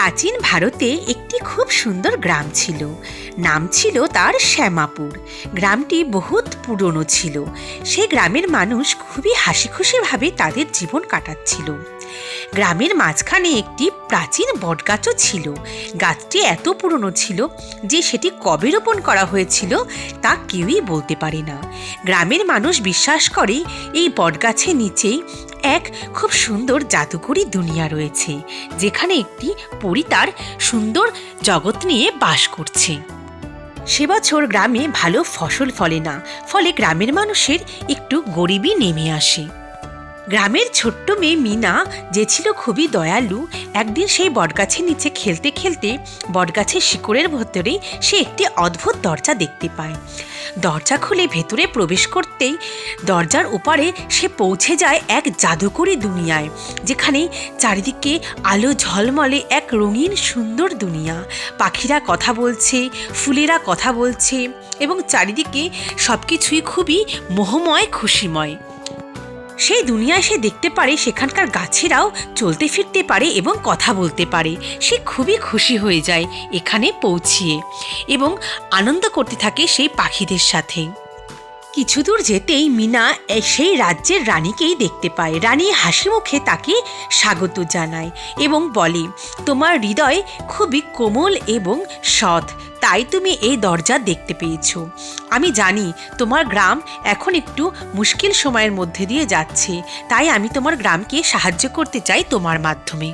প্রাচীন ভারতে একটি খুব সুন্দর গ্রাম ছিল। নাম ছিল তার শ্যামাপুর। গ্রামটি বহুত পুরনো ছিল। সেই গ্রামের মানুষ খুবই হাসি খুশিভাবে তাদের জীবন কাটাচ্ছিল। গ্রামের মাঝখানে একটি প্রাচীন বটগাছও ছিল। গাছটি এত পুরনো ছিল যে সেটি কবে রোপণ করা হয়েছিল তা কেউই বলতে পারে না। গ্রামের মানুষ বিশ্বাস করে এই বটগাছের নিচেই এক খুব সুন্দর জাদুকরী দুনিয়া রয়েছে, যেখানে একটি পরী তার সুন্দর জগৎ নিয়ে বাস করছে। সে বছর গ্রামে ভালো ফসল ফলে না, ফলে গ্রামের মানুষের একটু গরিবই নেমে আসে। গ্রামের ছোট্ট মেয়ে মিনা, যে ছিল খুবই দয়ালু, একদিন সেই বটগাছের নিচে খেলতে খেলতে বটগাছের শিকড়ের ভেতরে সে একটি অদ্ভুত দরজা দেখতে পায়। দরজা খুলে ভেতরে প্রবেশ করতেই দরজার ওপারে সে পৌঁছে যায় এক জাদুকরী দুনিয়ায়, যেখানে চারিদিকে আলো ঝলমলে এক রঙিন সুন্দর দুনিয়া। পাখিরা কথা বলছে, ফুলেরা কথা বলছে এবং চারিদিকে সব কিছুই খুবই মোহময়, খুশিময়। সেই দুনিয়ায় সে দেখতে পারে সেখানকার গাছেরাও চলতে ফিরতে পারে এবং কথা বলতে পারে। সে খুবই খুশি হয়ে যায় এখানে পৌঁছিয়ে এবং আনন্দ করতে থাকে সেই পাখিদের সাথে। কিছু দূর যেতেই মিনা সেই রাজ্যের রানীকেই দেখতে পায়। রানী হাসি মুখে তাকে স্বাগত জানায় এবং বলে, তোমার হৃদয় খুবই কোমল এবং সৎ, তাই তুমি এই দরজা দেখতে পেয়েছ। আমি জানি তোমার গ্রাম এখন একটু মুশকিল সময়ের মধ্যে দিয়ে যাচ্ছে, তাই আমি তোমার গ্রামকে সাহায্য করতে চাই তোমার মাধ্যমে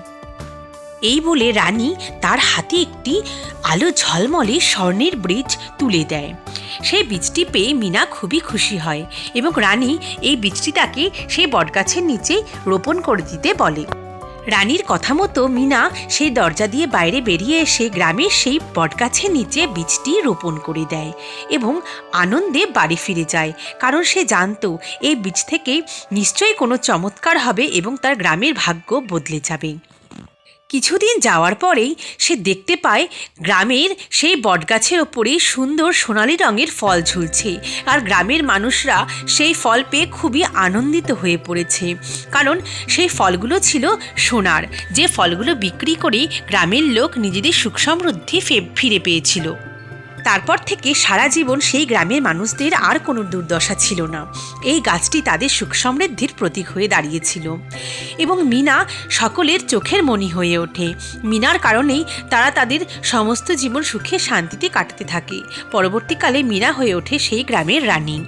এই বলে রানী তার হাতে একটি আলো ঝলমলে স্বর্ণের ব্রিজ তুলে দেয়। সেই বীজটি পেয়ে মিনা খুবই খুশি হয় এবং রানী এই বীজটি তাকে সেই বটগাছের নিচে রোপণ করে দিতে বলে। রানীর কথা মতো মিনা সেই দরজা দিয়ে বাইরে বেরিয়ে এসে গ্রামের সেই বটগাছের নিচে বীজটি রোপণ করে দেয় এবং আনন্দে বাড়ি ফিরে যায়। কারণ সে জানতো এই বীজ থেকে নিশ্চয়ই কোনো চমৎকার হবে এবং তার গ্রামের ভাগ্য বদলে যাবে। কিছুদিন যাওয়ার পরেই সে দেখতে পায় গ্রামের সেই বটগাছের ওপরেই সুন্দর সোনালি রঙের ফল ঝুলছে আর গ্রামের মানুষরা সেই ফল পেয়ে খুবই আনন্দিত হয়ে পড়েছে। কারণ সেই ফলগুলো ছিল সোনার, যে ফলগুলো বিক্রি করে গ্রামের লোক নিজেদের সুখ সমৃদ্ধি ফিরে পেয়েছিল। তারপর থেকে সারা জীবন সেই গ্রামের মানুষদের আর কোনো দুর্দশা ছিল না। এই গাছটি তাদের সুখ সমৃদ্ধির প্রতীক হয়ে দাঁড়িয়েছিল। এবং মিনা সকলের চোখের মণি হয়ে ওঠে। মিনার কারণেই তারা তাদের সমস্ত জীবন সুখে শান্তিতে কাটাতে থাকে। পরবর্তীকালে মিনা হয়ে ওঠে সেই গ্রামের রানী।